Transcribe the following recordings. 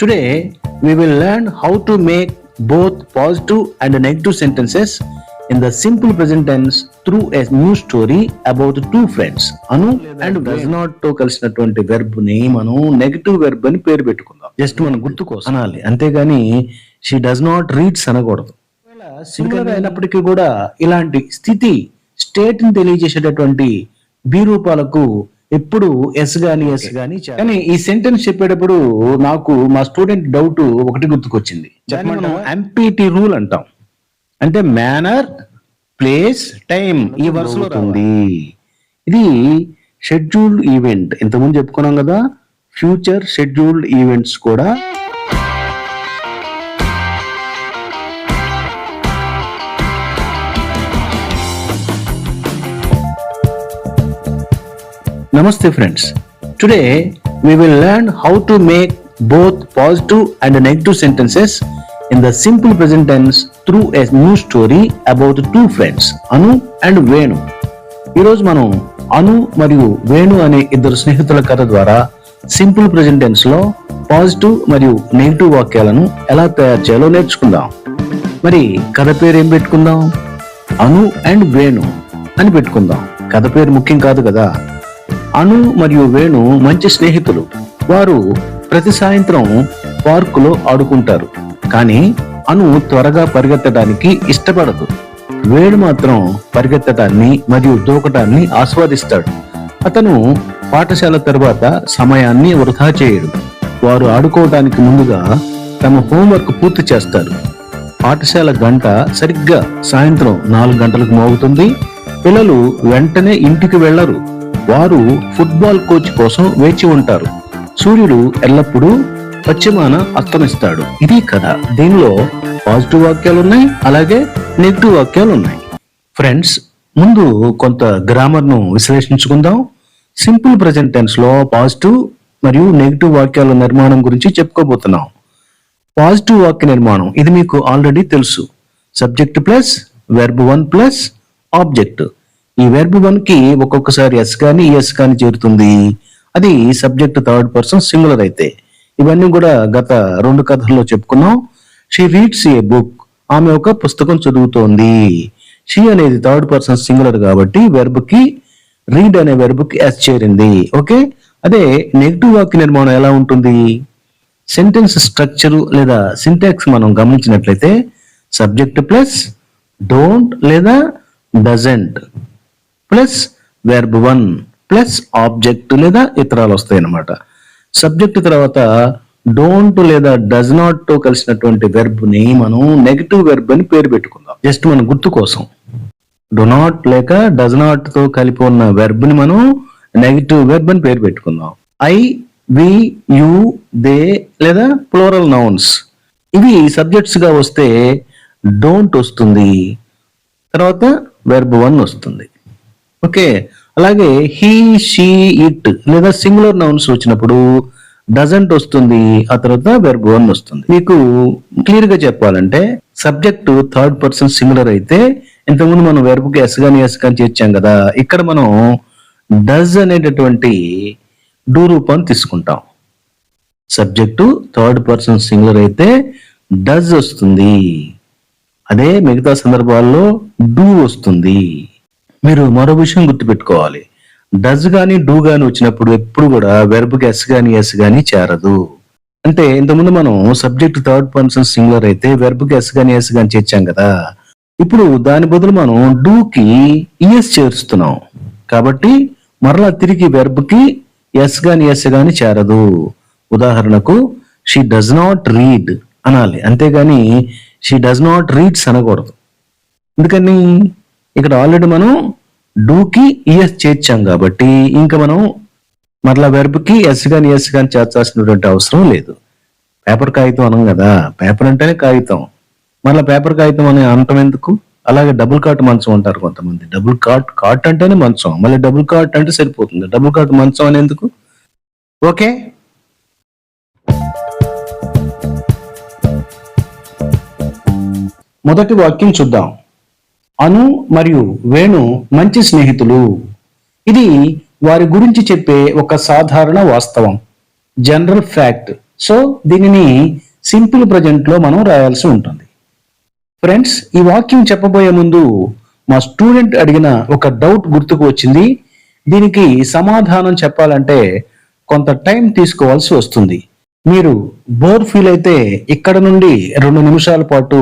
Today we will learn how to make both positive and negative sentences in the simple present tense through a new story about two friends Anu and does నాట్తో కలిసినటువంటి వెర్బ్ని మనం negative verb అని పేరు పెట్టుకుందాం. Just మనం గుర్తుకోవాలి అనాలి. అంతేగాని షీ డస్ నాట్ రీడ్స్ అనకూడదు. సింగర్ అయినప్పటికీ కూడా ఇలాంటి స్థితి స్టేట్ని తెలియజేసేటటువంటి బీరూపాలకు ఎప్పుడు ఎస్ గాని ఎస్ గాని కానీ ఈ సెంటెన్స్ చెప్పేటప్పుడు నాకు మా స్టూడెంట్ డౌట్ ఒకటి గుర్తుకొచ్చింది. మనం ఎంపీటీ రూల్ అంటాం. అంటే మేనర్ ప్లేస్ టైం ఈ వరుసలో ఉంది ఇది షెడ్యూల్డ్ ఈవెంట్ ఇంతకుముందు చెప్పుకున్నాం కదా ఫ్యూచర్ షెడ్యూల్డ్ ఈవెంట్స్ కూడా నమస్తే friends today we will learn how to make both positive and negative sentences in the simple present tense through a new story about two friends Anu and Venu ఈరోజు మనం అను మరియు వేణు అనే ఇద్దరు స్నేహితుల కథ ద్వారా సింపుల్ ప్రెజెంటెన్స్లో పాజిటివ్ మరియు నెగిటివ్ వాక్యాలను ఎలా తయారు చేయాలో నేర్చుకుందాం. మరి కథ పేరు ఏం పెట్టుకుందాం? అను అండ్ వేణు అని పెట్టుకుందాం. కథ పేరు ముఖ్యం కాదు కదా? అను మరియు వేణు మంచి స్నేహితులు. వారు ప్రతి సాయంత్రం పార్కులో ఆడుకుంటారు. కానీ అను త్వరగా పరిగెత్తడానికి ఇష్టపడదు. వేణు మాత్రం పరిగెత్తడాన్ని మరియు దూకటాన్ని ఆస్వాదిస్తాడు. అతను పాఠశాల తర్వాత సమయాన్ని వృధా చేయడు. వారు ఆడుకోవడానికి ముందుగా తమ హోంవర్క్ పూర్తి చేస్తారు. పాఠశాల గంట సరిగ్గా సాయంత్రం నాలుగు గంటలకు మోగుతుంది. పిల్లలు వెంటనే ఇంటికి వెళ్ళరు వారు ఫుట్బాల్ కోచ్ కోసం వేచి ఉంటారు. సూర్యుడు ఎల్లప్పుడూ పశ్చిమాన అస్తమిస్తాడు. ఇది కథ. దీనిలో పాజిటివ్ వాక్యాలు ఉన్నాయి అలాగే నెగిటివ్ వాక్యాలు ఉన్నాయి ఫ్రెండ్స్ ముందు కొంత గ్రామర్ను విశ్లేషించుకుందాం. సింపుల్ ప్రజెంట్ టెన్స్లో పాజిటివ్ మరియు నెగిటివ్ వాక్యాల నిర్మాణం గురించి చెప్పుకోబోతున్నాం. పాజిటివ్ వాక్య నిర్మాణం ఇది మీకు ఆల్రెడీ తెలుసు. Subject plus verb one plus object. ఈ వెర్బ్ వన్కి ఒక్కొక్కసారి ఎస్ కానీ ఎస్ కానీ చేరుతుంది. అది సబ్జెక్ట్ థర్డ్ పర్సన్ సింగులర్ అయితే. ఇవన్నీ కూడా గత రెండు కథల్లో చెప్పుకున్నాం. షీ రీడ్స్ ఏ బుక్ ఆమె ఒక పుస్తకం చదువుతోంది. షీ అనేది థర్డ్ పర్సన్ సింగులర్ కాబట్టి వెర్బ్కి రీడ్ అనే వెర్బ్కి ఎస్ చేరింది. ఓకే అదే నెగిటివ్ వాక్య నిర్మాణం ఎలా ఉంటుంది? సెంటెన్స్ స్ట్రక్చర్ లేదా సింటాక్స్ మనం గమనించినట్లయితే సబ్జెక్ట్ ప్లస్ డోంట్ లేదా doesn't plus verb one plus object లేదా ఇతరాలు వస్తాయి అన్నమాట సబ్జెక్ట్ తర్వాత డోంట్ లేదా డజ్ నాట్తో కలిసినటువంటి వెర్బ్ని మనం నెగటివ్ వెర్బ్ అని పేరు పెట్టుకుందాం. జస్ట్ మన గుర్తు కోసం. డో నాట్ లేక డజ్ నాట్తో కలిపి ఉన్న వెర్బ్ని మనం నెగటివ్ వెర్బ్ అని పేరు పెట్టుకుందాం. ఐ వి యు దే లేదా ప్లోరల్ నౌన్స్ ఇవి సబ్జెక్ట్స్గా వస్తే డోంట్ వస్తుంది. తర్వాత వెర్బ్ వన్ వస్తుంది. ఓకే. అలాగే హీ షీ ఇట్ లేదా సింగులర్ నౌన్స్ వచ్చినప్పుడు డజంట్ వస్తుంది ఆ తర్వాత వెర్బ్ వన్ వస్తుంది. మీకు క్లియర్గా చెప్పాలంటే సబ్జెక్ట్ థర్డ్ పర్సన్ సింగులర్ అయితే ఇంతకుముందు మనం వెర్బ్కి ఎస్ గాని ఎస్ గాని చేర్చాం కదా. ఇక్కడ మనం డజ్ అనేటటువంటి డూ రూపాన్ని తీసుకుంటాం. సబ్జెక్టు థర్డ్ పర్సన్ సింగులర్ అయితే డజ్ వస్తుంది. అదే మిగతా సందర్భాల్లో డూ వస్తుంది. మీరు మరో విషయం గుర్తుపెట్టుకోవాలి. డజ్ గాని డూ గాని వచ్చినప్పుడు ఎప్పుడు కూడా వెర్బ్ ఎస్ గాని ఎస్ గాని చేరదు. అంటే ఇంతకుముందు మనం సబ్జెక్ట్ థర్డ్ పర్సన్ సింగులర్ అయితే వెర్బ్ ఎస్ గాని ఎస్ గాని చేర్చాం కదా. ఇప్పుడు దాని బదులు మనం డూ కి ఈఎస్ చేరుస్తున్నాం. కాబట్టి మరలా తిరిగి వెర్బ్కి ఎస్ గాని ఎస్ గాని చేరదు. ఉదాహరణకు షీ డస్ నాట్ రీడ్ అనాలి. అంతేగాని షీ డస్ నాట్ రీడ్స్ అనకూడదు. ఎందుకని? ఇక్కడ ఆల్రెడీ మనం డూకి ఈఎస్ చేర్చాం కాబట్టి ఇంకా మనం మరలా వెర్బ్కి ఎస్ కానీ ఎస్ కానీ చేర్చాల్సినటువంటి అవసరం లేదు. పేపర్ కాగితం అనం కదా. పేపర్ అంటేనే కాగితం. మళ్ళీ పేపర్ కాగితం అనే అనటం ఎందుకు? అలాగే డబుల్ కాట్ మంచం అంటారు కొంతమంది. డబుల్ కాట్ కాట్ అంటేనే మంచం. మళ్ళీ డబుల్ కాట్ అంటే సరిపోతుంది. డబుల్ కాట్ మంచం అనేందుకు ఎందుకు? ఓకే మొదటి వాక్యం చూద్దాం. అను మరియు వేణు మంచి స్నేహితులు. ఇది వారి గురించి చెప్పే ఒక సాధారణ వాస్తవం. జనరల్ ఫ్యాక్ట్ సో దీనిని సింపుల్ ప్రజెంట్లో మనం రాయాల్సి ఉంటుంది. ఫ్రెండ్స్ ఈ వాక్యం చెప్పబోయే ముందు మా స్టూడెంట్ అడిగిన ఒక డౌట్ గుర్తుకు వచ్చింది. దీనికి సమాధానం చెప్పాలంటే కొంత టైం తీసుకోవాల్సి వస్తుంది. మీరు బోర్ ఫీల్ అయితే ఇక్కడ నుండి రెండు నిమిషాల పాటు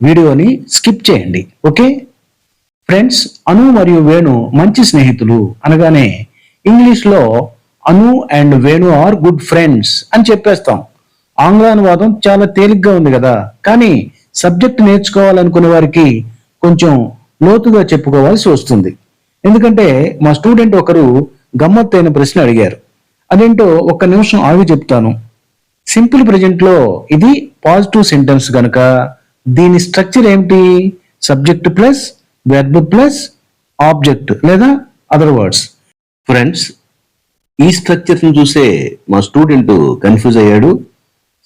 వీడియోని స్కిప్ చేయండి ఓకే? ఫ్రెండ్స్ అను మరియు వేణు మంచి స్నేహితులు అనగానే ఇంగ్లీష్లో Anu and Venu are good friends అని చెప్పేస్తాం. ఆంగ్లానువాదం చాలా తేలిగ్గా ఉంది కదా కానీ సబ్జెక్ట్ నేర్చుకోవాలనుకునే వారికి కొంచెం లోతుగా చెప్పుకోవాల్సి వస్తుంది. ఎందుకంటే మా స్టూడెంట్ ఒకరు గమ్మత్తైన ప్రశ్న అడిగారు. అదేంటో ఒక్క నిమిషం ఆగి చెప్తాను. సింపుల్ ప్రజెంట్లో ఇది పాజిటివ్ సెంటెన్స్ కనుక దీని స్ట్రక్చర్ ఏమిటి subject plus verb plus object లేదా అదర్ వర్డ్స్ ఫ్రెండ్స్ ఈ స్ట్రక్చర్ని చూసే మా స్టూడెంట్ కన్ఫ్యూజ్ అయ్యాడు.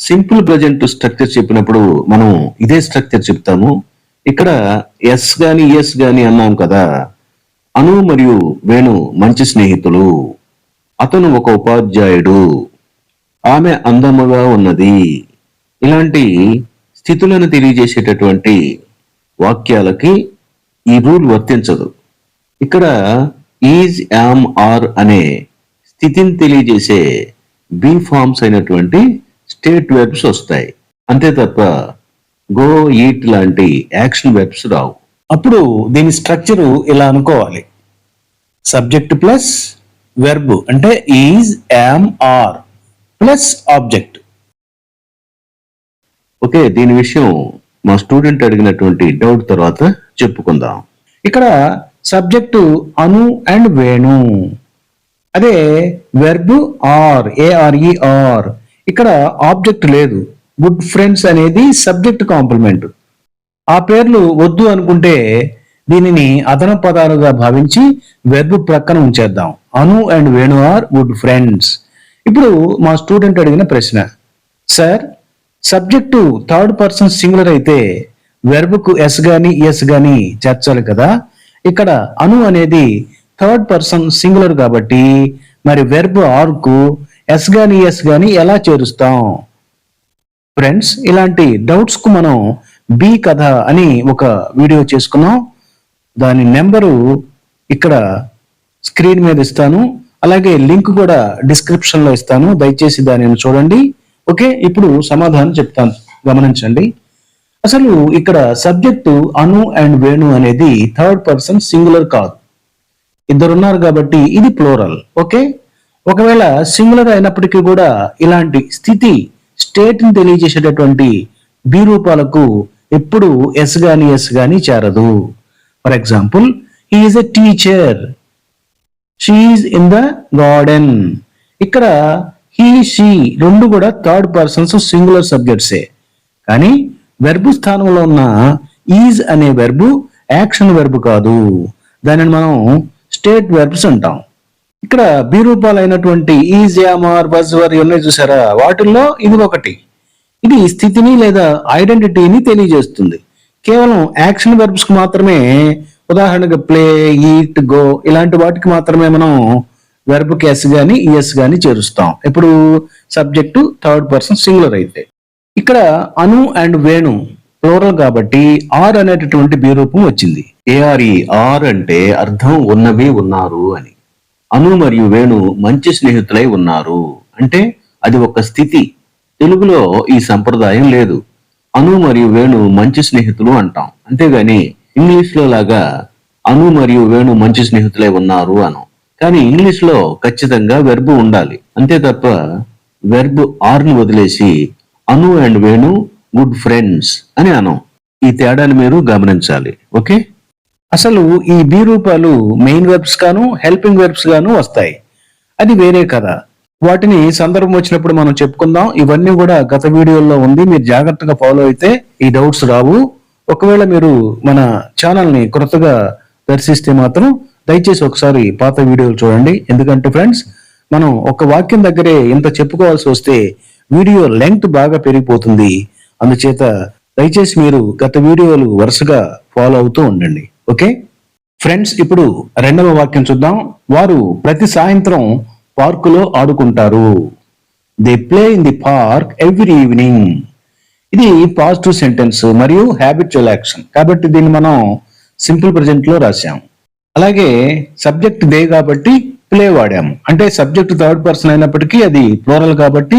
సింపుల్ ప్రజెంట్ స్ట్రక్చర్ చెప్పినప్పుడు మనం ఇదే స్ట్రక్చర్ చెప్తాము. ఇక్కడ ఎస్ గాని ఎస్ గాని అన్నాం కదా. అను మరియు వేణు మంచి స్నేహితులు. అతను ఒక ఉపాధ్యాయుడు. ఆమె అందముగా ఉన్నది. ఇలాంటి స్థితులను తెలియజేసేటటువంటి వాక్యాలకి ఈ రూల్ వర్తించదు. ఇక్కడ ఈజ్ యామ్ ఆర్ అనే స్థితిని తెలియజేసే బీ ఫార్మ్స్ అయినటువంటి స్టేట్ వెబ్స్ వస్తాయి. అంతే తప్ప గో ఈట్ లాంటి యాక్షన్ వెబ్స్ రావు. అప్పుడు దీని స్ట్రక్చర్ ఇలా అనుకోవాలి? సబ్జెక్ట్ ప్లస్ వెర్బ్ అంటే is am are plus object. Okay దీని విషయం మా స్టూడెంట్ అడిగినటువంటి డౌట్ తర్వాత చెప్పుకుందాం. ఇక్కడ సబ్జెక్టు అను అండ్ వేణు. అదే వెర్బ్ ఆర్ ఏఆర్ఈఆర్ ఇక్కడ ఆబ్జెక్ట్ లేదు. గుడ్ ఫ్రెండ్స్ అనేది సబ్జెక్ట్ కాంప్లిమెంట్. ఆ పేర్లు వద్దు అనుకుంటే దీనిని అదన పదాలుగా భావించి వెర్బ్ ప్రక్కన ఉంచేద్దాం. Anu and Venu are good friends ఇప్పుడు మా స్టూడెంట్ అడిగిన ప్రశ్న. Sir subject third person singular అయితే వెర్బ్కు ఎస్ గాని ఎస్ గాని చేర్చాలి కదా. ఇక్కడ అను అనేది థర్డ్ పర్సన్ సింగులర్ కాబట్టి మరి వెర్బ్ ఆర్కు ఎస్ గాని ఎస్ గాని ఎలా చేరుస్తాం? ఫ్రెండ్స్ ఇలాంటి డౌట్స్కు మనం బి కథ అని ఒక వీడియో చేసుకున్నాం. దాని నెంబరు ఇక్కడ స్క్రీన్ మీద ఇస్తాను. అలాగే లింక్ కూడా డిస్క్రిప్షన్లో ఇస్తాను. దయచేసి దానిని చూడండి. ఓకే ఇప్పుడు సమాధానం చెప్తాను. గమనించండి. అసలు ఇక్కడ సబ్జెక్టు అను అండ్ వేణు అనేది థర్డ్ పర్సన్ సింగులర్ కాదు. ఇద్దరున్నారు కాబట్టి ఇది ప్లోరల్ ఓకే? ఒకవేళ సింగులర్ అయినప్పటికీ కూడా ఇలాంటి స్థితి స్టేట్ని తెలియజేసేటటువంటి బి రూపాలకు ఎప్పుడు ఎస్ గాని ఎస్ గాని చేరదు. For example is a teacher. She is in the garden. ఇక్కడ హీ షీ రెండు కూడా థర్డ్ పర్సన్స్ సింగులర్ సబ్జెక్ట్సే కానీ వెర్బు స్థానంలో ఉన్న ఈజ్ అనే వెర్బు యాక్షన్ వెర్బు కాదు. దానిని మనం స్టేట్ వెర్బ్స్ అంటాం. ఇక్కడ బి రూపాలైనటువంటి ఈజ్ యామార్ బజ్వర్ ఇవన్నీ చూసారా? వాటిల్లో ఇది ఒకటి. ఇది స్థితిని లేదా ఐడెంటిటీని తెలియజేస్తుంది. కేవలం యాక్షన్ వెర్బ్స్కు మాత్రమే ఉదాహరణగా ప్లే ఈట్ గో ఇలాంటి వాటికి మాత్రమే మనం వెర్బ్ కేస్ ఎస్ గాని ఈఎస్ గాని చేరుస్తాం. ఇప్పుడు సబ్జెక్టు థర్డ్ పర్సన్ సింగులర్ అయితే. ఇక్కడ అను అండ్ వేణు ప్లోరల్ కాబట్టి ఆర్ అనేటటువంటి బీరూపం వచ్చింది. ఏఆర్ఈ ఆర్ అంటే అర్థం ఉన్నవి ఉన్నారు అని. అను మరియు వేణు మంచి స్నేహితులై ఉన్నారు. అంటే అది ఒక స్థితి. తెలుగులో ఈ సంప్రదాయం లేదు. అను మరియు వేణు మంచి స్నేహితులు అంటాం. అంతేగాని ఇంగ్లీష్లో లాగా అను మరియు వేణు మంచి స్నేహితులై ఉన్నారు అను. కానీ ఇంగ్లీష్లో ఖచ్చితంగా వెర్బ్ ఉండాలి. అంతే తప్ప వెర్బ్ ఆర్ని వదిలేసి Anu and Venu good friends అని అనం. ఈ తేడాని మీరు గమనించాలి. ఓకే? అసలు ఈ బి రూపాలు మెయిన్ వెర్బ్స్ గాను హెల్పింగ్ వెర్బ్స్ గాను వస్తాయి. అది వేరే కదా వాటిని సందర్భం వచ్చినప్పుడు మనం చెప్పుకుందాం. ఇవన్నీ కూడా గత వీడియోల్లో ఉంది. మీరు జాగ్రత్తగా ఫాలో అయితే ఈ డౌట్స్ రావు. ఒకవేళ మీరు మన ఛానల్ని క్రొత్తగా కొత్తగా దర్శిస్తే మాత్రం దయచేసి ఒకసారి పాత వీడియోలు చూడండి. ఎందుకంటే ఫ్రెండ్స్ మనం ఒక వాక్యం దగ్గరే ఇంత చెప్పుకోవాల్సి వస్తే వీడియో లెంగ్త్ బాగా పెరిగిపోతుంది. అందుచేత దయచేసి మీరు గత వీడియోలు వరుసగా ఫాలో అవుతూ ఉండండి. ఓకే? ఫ్రెండ్స్ ఇప్పుడు రెండవ వాక్యం చూద్దాం. వారు ప్రతి సాయంత్రం పార్కులో ఆడుకుంటారు. They play in the park every evening ఇది పాజిటివ్ సెంటెన్స్ మరియు హ్యాబిచువల్ యాక్షన్ కాబట్టి దీన్ని మనం సింపుల్ ప్రజెంట్లో అలాగే సబ్జెక్ట్ దే కాబట్టి ప్లే వాడాము. అంటే సబ్జెక్ట్ థర్డ్ పర్సన్ అయినప్పటికీ అది ప్లోరల్ కాబట్టి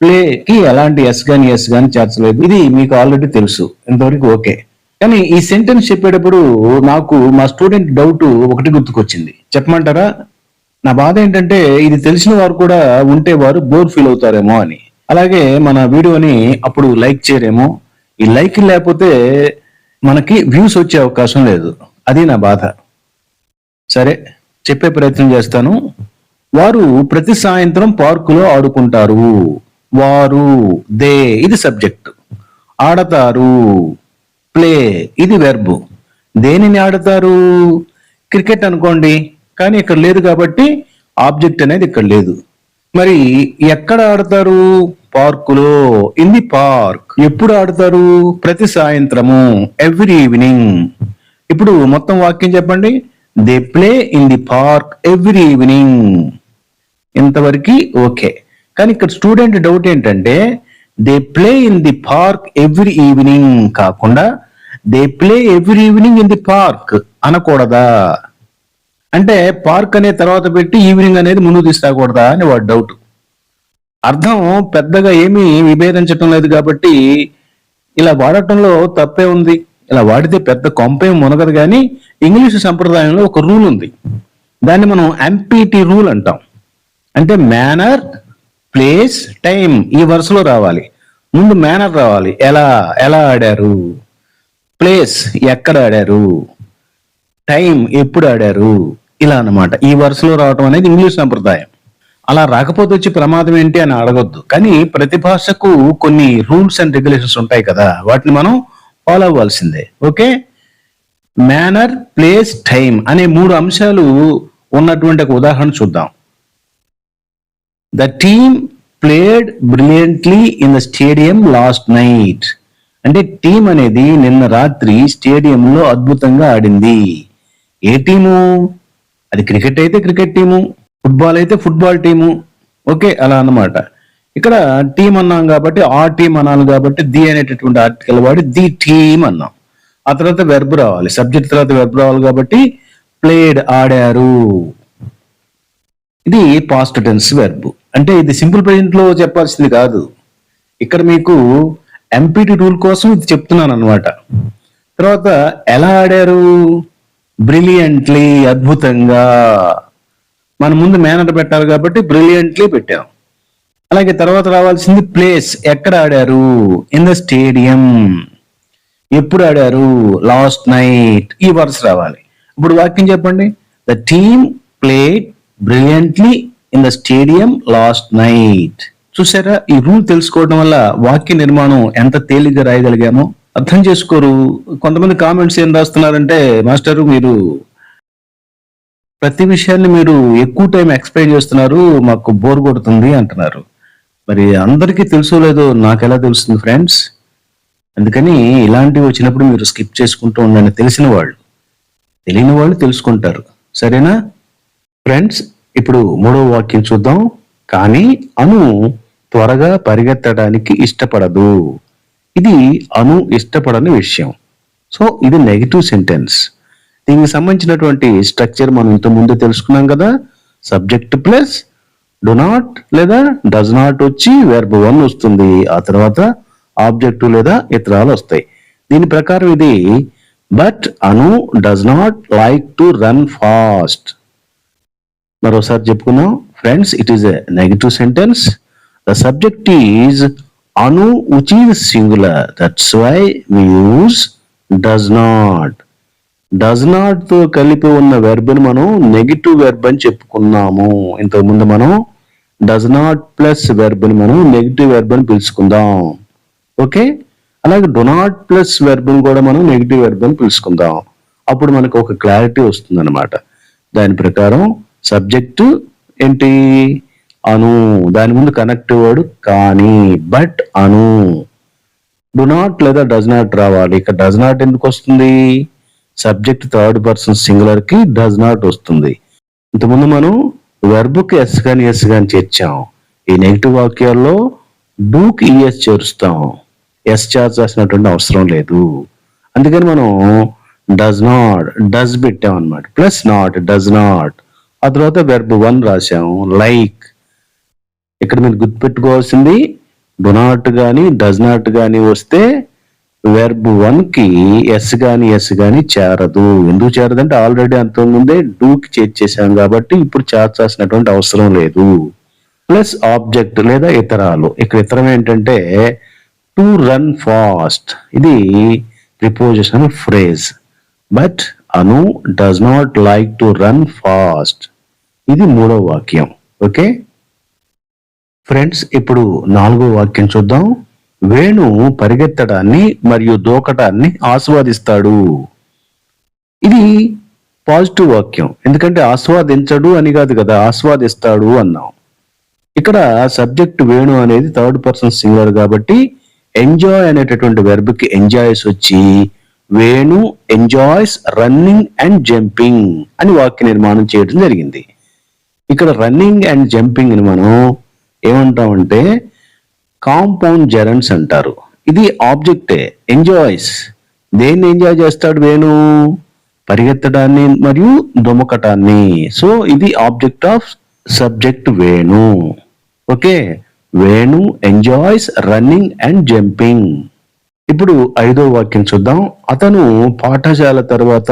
ప్లే కి ఎలాంటి ఎస్ గాని ఎస్ గాని చేర్చలేదు ఇది మీకు ఆల్రెడీ తెలుసు. ఇంతవరకు ఓకే. కానీ ఈ సెంటెన్స్ చెప్పేటప్పుడు నాకు మా స్టూడెంట్ డౌట్ ఒకటి గుర్తుకొచ్చింది. చెప్పమంటారా? నా బాధ ఏంటంటే ఇది తెలిసిన వారు కూడా ఉంటే వారు బోర్ ఫీల్ అవుతారేమో అని. అలాగే మన వీడియోని అప్పుడు లైక్ చేయరేమో. ఈ లైక్ లేకపోతే మనకి వ్యూస్ వచ్చే అవకాశం లేదు. అది నా బాధ. సరే చెప్పే ప్రయత్నం చేస్తాను. వారు ప్రతి సాయంత్రం పార్కులో ఆడుకుంటారు. వారు దే ఇది సబ్జెక్ట్. ఆడతారు ప్లే ఇది వెర్బు దేనిని ఆడతారు? క్రికెట్ అనుకోండి కానీ ఇక్కడ లేదు కాబట్టి ఆబ్జెక్ట్ అనేది ఇక్కడ లేదు. మరి ఎక్కడ ఆడతారు? పార్కులో. ఇన్ ది పార్క్ ఎప్పుడు ఆడతారు? ప్రతి సాయంత్రము. ఎవ్రీ ఈవినింగ్ ఇప్పుడు మొత్తం వాక్యం చెప్పండి. They play in the park every evening ఇంతవరకు ఓకే. కానీ ఇక్కడ స్టూడెంట్ డౌట్ ఏంటంటే they play in the park every evening కాకుండా they play every evening in the park అనకూడదా? అంటే పార్క్ అనే తర్వాత పెట్టి ఈవినింగ్ అనేది ముందు తీసుకురాకూడదా అని వాడు డౌట్ అర్థం పెద్దగా ఏమీ విభేదించటం లేదు కాబట్టి ఇలా వాడటంలో తప్పే ఉంది. ఇలా వాడితే పెద్ద కొంపేం మునగదు కానీ ఇంగ్లీష్ సంప్రదాయంలో ఒక రూల్ ఉంది. దాన్ని మనం ఎంపీటీ రూల్ అంటాం. అంటే మేనర్ ప్లేస్ టైం ఈ వరుసలో రావాలి. ముందు మేనర్ రావాలి. ఎలా ఎలా ఆడారు? ప్లేస్ ఎక్కడ ఆడారు? టైం ఎప్పుడు ఆడారు? ఇలా అన్నమాట. ఈ వరుసలో రావటం అనేది ఇంగ్లీష్ సంప్రదాయం. అలా రాకపోతే వచ్చి ప్రమాదం ఏంటి అని అడగొద్దు. కానీ ప్రతి భాషకు కొన్ని రూల్స్ అండ్ రెగ్యులేషన్స్ ఉంటాయి కదా. వాటిని మనం ఫాలో అవ్వాల్సిందే. ఓకే మేనర్ ప్లేస్ టైం అనే మూడు అంశాలు ఉన్నటువంటి ఒక ఉదాహరణ చూద్దాం. The team played brilliantly in the stadium last night అంటే టీం అనేది నిన్న రాత్రి స్టేడియంలో అద్భుతంగా ఆడింది. ఏ టీము అది క్రికెట్ అయితే క్రికెట్ టీము ఫుట్బాల్ అయితే ఫుట్బాల్ టీము ఓకే అలా అన్నమాట. ఇక్కడ టీం అన్నాం కాబట్టి ఆ టీం అనాలి కాబట్టి ది అనేటటువంటి ఆర్టికల్ వాడి ది టీం అన్నాం. ఆ తర్వాత వెర్బ్ రావాలి. సబ్జెక్ట్ తర్వాత వెర్బ్ రావాలి కాబట్టి ప్లేడ్ ఆడారు. ఇది పాస్ట్ టెన్స్ వెర్బ్ అంటే ఇది సింపుల్ ప్రెజెంట్లో చెప్పాల్సింది కాదు. ఇక్కడ మీకు ఎంపీటీ రూల్ కోసం ఇది చెప్తున్నాను అనమాట తర్వాత ఎలా ఆడారు? బ్రిలియంట్లీ అద్భుతంగా. మన ముందు మేనర్ పెట్టాలి కాబట్టి బ్రిలియంట్లీ పెట్టాం. అలాగే తర్వాత రావాల్సింది ప్లేస్ ఎక్కడ ఆడారు? ఇన్ ద స్టేడియం ఎప్పుడు ఆడారు? Last night. ఈ వర్స్ రావాలి. ఇప్పుడు వాక్యం చెప్పండి. The team played brilliantly in the stadium last night చూసారా? ఈ రూల్ తెలుసుకోవడం వల్ల వాక్య నిర్మాణం ఎంత తేలిగ్గా రాయగలిగామో అర్థం చేసుకోరు. కొంతమంది కామెంట్స్ ఏం రాస్తున్నారంటే మాస్టర్ మీరు ప్రతి విషయాన్ని మీరు ఎక్కువ టైం ఎక్స్ప్లెయిన్ చేస్తున్నారు. మాకు బోర్ కొడుతుంది అంటున్నారు. మరి అందరికీ తెలుసో లేదో నాకు ఎలా తెలుస్తుంది ఫ్రెండ్స్ అందుకని ఇలాంటివి వచ్చినప్పుడు మీరు స్కిప్ చేసుకుంటూ ఉండండి. తెలిసిన వాళ్ళు. తెలియని వాళ్ళు తెలుసుకుంటారు. సరేనా? ఫ్రెండ్స్ ఇప్పుడు మూడవ వాక్యం చూద్దాం. కానీ అను త్వరగా పరిగెత్తడానికి ఇష్టపడదు. ఇది అను ఇష్టపడని విషయం. సో ఇది నెగిటివ్ సెంటెన్స్. దీనికి సంబంధించినటువంటి స్ట్రక్చర్ మనం ఇంత ముందు తెలుసుకున్నాం కదా. సబ్జెక్ట్ ప్లస్ డు నాట్ లేదా డస్ నాట్ వచ్చి వెర్బ్ వన్ వస్తుంది. ఆ తర్వాత ఆబ్జెక్టు లేదా ఇతరాలు వస్తాయి. దీని ప్రకారం ఇది but Anu does not like to run fast. మరోసారి చెప్పుకుందాం. Friends it is a negative sentence. The subject is Anu which is singular. That's why we use does not. Does నాట్తో కలిపి ఉన్న వెర్బ్ని మనం నెగిటివ్ వెర్బ్ అని చెప్పుకున్నాము. ఇంతకు ముందు మనం డస్ నాట్ ప్లస్ వెర్బ్ని మనం నెగిటివ్ వెర్బ్ అని పిలుచుకుందాం. ఓకే? అలాగే డొనాట్ ప్లస్ వెర్బ్ కూడా మనం నెగిటివ్ వెర్బ్ అని పిలుచుకుందాం. అప్పుడు మనకు ఒక క్లారిటీ వస్తుంది అనమాట దాని ప్రకారం సబ్జెక్టు ఏంటి? అను. దాని ముందు కనెక్ట్ వర్డ్ కానీ బట్ అను. డు నాట్ లేదా డజ్ నాట్ రావాలి. ఇక్కడ డజ్ నాట్ ఎందుకు వస్తుంది? సబ్జెక్ట్ థర్డ్ పర్సన్ సింగులర్కి డజ్ నాట్ వస్తుంది. ఇంతకుముందు మనం వెర్బ్కి ఎస్ కానీ ఎస్ కానీ చేర్చాం. ఈ నెగిటివ్ వాక్యాల్లో డూకి ఈఎస్ చేరుస్తాం. ఎస్ చేర్చాల్సినటువంటి అవసరం లేదు. అందుకని మనం డస్ నాట్ డస్ పెట్టాం అనమాట ప్లస్ నాట్ డస్ నాట్ ఆ తర్వాత వెర్బ్ వన్ రాసాము లైక్ ఇక్కడ మీరు గుర్తుపెట్టుకోవాల్సింది డు నాట్ కానీ డస్ నాట్ కానీ వస్తే వెర్బ్ వన్కి ఎస్ కానీ ఎస్ కానీ చేరదు. ఎందుకు చేరదంటే ఆల్రెడీ అంత ముందే డూకి చేర్చేసాం కాబట్టి ఇప్పుడు చేర్చాల్సినటువంటి అవసరం లేదు. ప్లస్ ఆబ్జెక్ట్ లేదా ఇతరాలు. ఇక్కడ ఇతరం ఏంటంటే టు రన్ ఫాస్ట్ ఇది preposition phrase but Anu does not like to run fast ఇది మూడో వాక్యం. ఓకే ఫ్రెండ్స్ ఇప్పుడు నాలుగో వాక్యం చూద్దాం. వేణు పరిగెత్తడాన్ని మరియు దూకటాన్ని ఆస్వాదిస్తాడు. ఇది పాజిటివ్ వాక్యం. ఎందుకంటే ఆస్వాదించడు అని కాదు కదా ఆస్వాదిస్తాడు అన్నాం. ఇక్కడ సబ్జెక్ట్ వేణు అనేది థర్డ్ పర్సన్ సింగర్ కాబట్టి ఎంజాయ్ అనేటటువంటి వెర్బ్కి ఎంజాయ్స్ వచ్చి Venu enjoys running and jumping అని వాక్య నిర్మాణం చేయడం జరిగింది. ఇక్కడ రన్నింగ్ అండ్ జంపింగ్ని మనం ఏమంటామంటే కాంపౌండ్ జెరన్స్ అంటారు. ఇది ఆబ్జెక్టే ఎంజాయ్స్ దేన్ని ఎంజాయ్ చేస్తాడు వేణు? పరిగెత్తడాన్ని మరియు దుమకటాన్ని. సో ఇది object of subject Venu. Okay? Venu enjoys running and jumping ఇప్పుడు ఐదో వాక్యం చూద్దాం. అతను పాఠశాల తర్వాత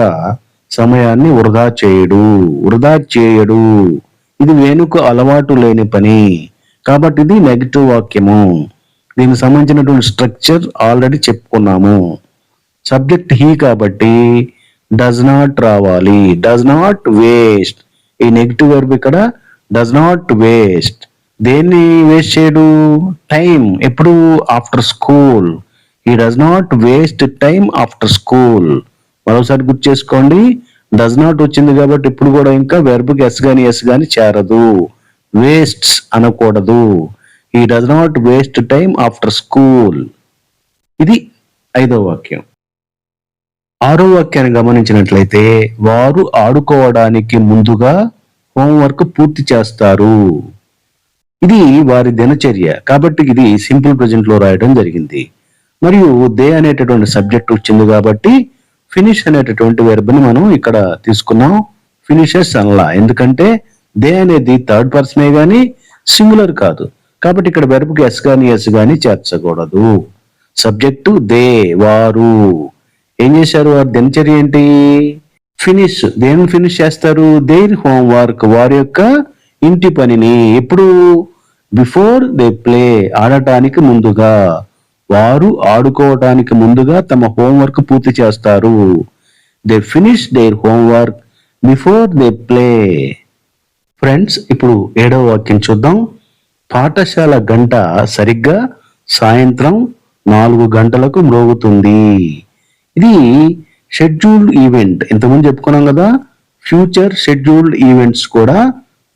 సమయాన్ని వృధా చేయడు. వృధా చేయడు. ఇది వేణుకు అలవాటు లేని పని. కాబట్టి ఇది నెగిటివ్ వాక్యము. దీనికి సంబంధించినటువంటి స్ట్రక్చర్ ఆల్రెడీ చెప్పుకున్నాము. సబ్జెక్ట్ హీ కాబట్టి డస్ నాట్ రావాలి. డస్ నాట్ వేస్ట్ ఈ నెగిటివ్ వర్బ్ ఇక్కడ డస్ నాట్ వేస్ట్ దేన్ని వేస్ట్ చేయడు? టైం ఎప్పుడు? ఆఫ్టర్ స్కూల్ ఈ does not waste time after school మరోసారి గుర్తు చేసుకోండి. డస్ నాట్ వచ్చింది కాబట్టి ఇప్పుడు కూడా ఇంకా వెర్బ్కి ఎస్ కానీ ఎస్ కానీ చేరదు. వేస్ట్స్ అనకూడదు. ఈ does not waste time after school ఇది ఐదో వాక్యం. ఆరో వాక్యాన్ని గమనించినట్లయితే వారు ఆడుకోవడానికి ముందుగా హోంవర్క్ పూర్తి చేస్తారు. ఇది వారి దినచర్య. కాబట్టి ఇది సింపుల్ ప్రజెంట్లో రాయడం జరిగింది. మరియు దే అనేటటువంటి సబ్జెక్ట్ వచ్చింది కాబట్టి ఫినిష్ అనేటటువంటి వెర్బ్ని మనం ఇక్కడ తీసుకున్నాం. ఫినిషెస్ అనలా ఎందుకంటే దే అనేది థర్డ్ పర్సనే కానీ సింగులర్ కాదు. కాబట్టి ఇక్కడ వెర్బ్కి ఎస్ కానీ ఎస్ కానీ చేర్చకూడదు. సబ్జెక్టు దే వారు. ఏం చేశారు? వారి దినచర్య ఏంటి? ఫినిష్ దేని ఫినిష్ చేస్తారు? దేర్ హోంవర్క్ వారి యొక్క ఇంటి పనిని. ఎప్పుడు? బిఫోర్ దే ప్లే ఆడటానికి ముందుగా వారు ఆడుకోవడానికి ముందుగా తమ హోంవర్క్ పూర్తి చేస్తారు. They finish their homework before they play friends ఇప్పుడు ఏడవ వాక్యం చూద్దాం. పాఠశాల గంట సరిగ్గా సాయంత్రం నాలుగు గంటలకు మ్రోగుతుంది. ఇది షెడ్యూల్డ్ ఈవెంట్ ఇంతకుముందు చెప్పుకున్నాం కదా ఫ్యూచర్ షెడ్యూల్డ్ ఈవెంట్స్ కూడా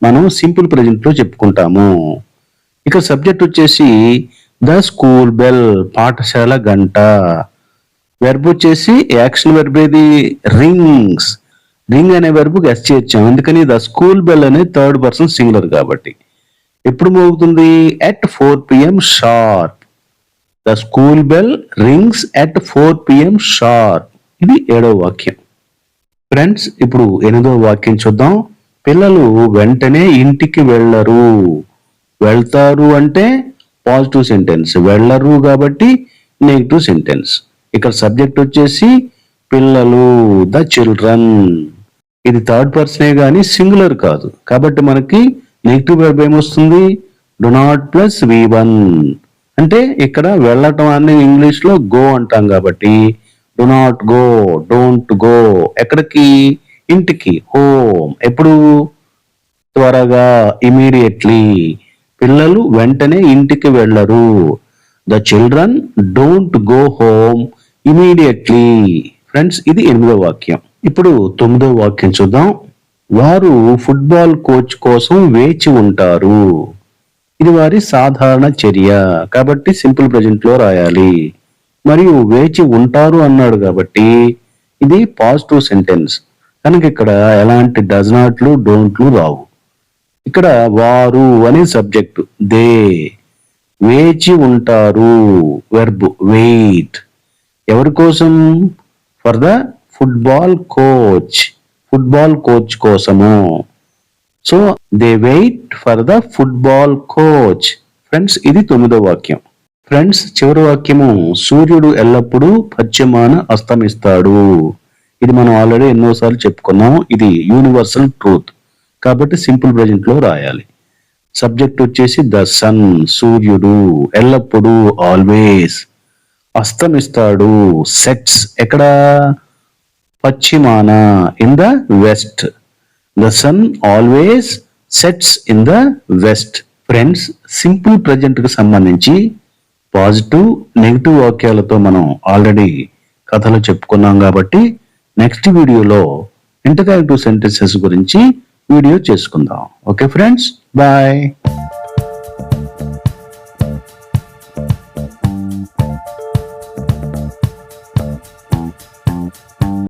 మనం సింపుల్ ప్రజెంట్లో చెప్పుకుంటాము. ఇక సబ్జెక్ట్ వచ్చేసి ద స్కూల్ బెల్ పాఠశాల గంట. వెర్బ్ వచ్చేసి యాక్షన్ వెర్బ్ ఏది? రింగ్స్ రింగ్ అనే వెర్బ్ ఎస్ చేర్చాం అందుకని ద స్కూల్ బెల్ అనేది థర్డ్ పర్సన్ సింగులర్ కాబట్టి. ఎప్పుడు మోగుతుంది? At four PM sharp the school bell rings at four PM sharp ఇది ఏడవ వాక్యం. ఫ్రెండ్స్ ఇప్పుడు ఎనిమిదవ వాక్యం చూద్దాం. పిల్లలు వెంటనే ఇంటికి వెళ్ళరు. వెళ్తారు అంటే పాజిటివ్ సెంటెన్స్ వెళ్ళరు కాబట్టి నెగిటివ్ సెంటెన్స్. ఇక్కడ సబ్జెక్ట్ వచ్చేసి పిల్లలు ద చిల్డ్రన్. ఇది థర్డ్ పర్సనే కానీ సింగులర్ కాదు. కాబట్టి మనకి నెగిటివ్ వెర్బ్ ఏమొస్తుంది? Do not plus V one అంటే ఇక్కడ వెళ్ళటం అనేది ఇంగ్లీష్లో గో అంటాం కాబట్టి do not go don't go ఎక్కడికి? ఇంటికి హోమ్ ఎప్పుడు? త్వరగా ఇమీడియట్లీ పిల్లలు వెంటనే ఇంటికి వెళ్ళరు. The children don't go home immediately friends ఇది ఎనిమిదో వాక్యం. ఇప్పుడు తొమ్మిదో వాక్యం చూద్దాం. వారు ఫుట్బాల్ కోచ్ కోసం వేచి ఉంటారు. ఇది వారి సాధారణ చర్య. కాబట్టి సింపుల్ ప్రజెంట్లో రాయాలి. మరియు వేచి ఉంటారు అన్నాడు కాబట్టి ఇది పాజిటివ్ సెంటెన్స్ కనుక ఇక్కడ ఎలాంటి డజ్ నాట్లు డోంట్లు రావు. ఇక్కడ వారు అనే సబ్జెక్టు. దే. వేచి ఉంటారు. వెర్బ్ వెయిట్ ఎవరి కోసం? For the football coach football coach కోసము. So they wait for the football coach friends ఇది తొమ్మిదో వాక్యం. ఫ్రెండ్స్ చివరి వాక్యము. సూర్యుడు ఎల్లప్పుడూ పశ్చిమాన అస్తమిస్తాడు. ఇది మనం ఆల్రెడీ ఎన్నోసార్లు చెప్పుకున్నాం ఇది యూనివర్సల్ ట్రూత్ కాబట్టి సింపుల్ ప్రజెంట్లో రాయాలి. సబ్జెక్ట్ వచ్చేసి ద సన్ సూర్యుడు ఎల్లప్పుడూ ఆల్వేస్ అస్తమిస్తాడు సెట్స్ ఎక్కడ? పశ్చిమాన in the west. The sun always sets in the west. Friends simple ప్రజెంట్కి సంబంధించి పాజిటివ్ నెగిటివ్ వాక్యాలతో మనం ఆల్రెడీ కథలు చెప్పుకున్నాం కాబట్టి నెక్స్ట్ వీడియోలో ఇంటరాక్టివ్ సెంటెన్సెస్ గురించి వీడియో చేసుకుందాం. Okay friends? బాయ్.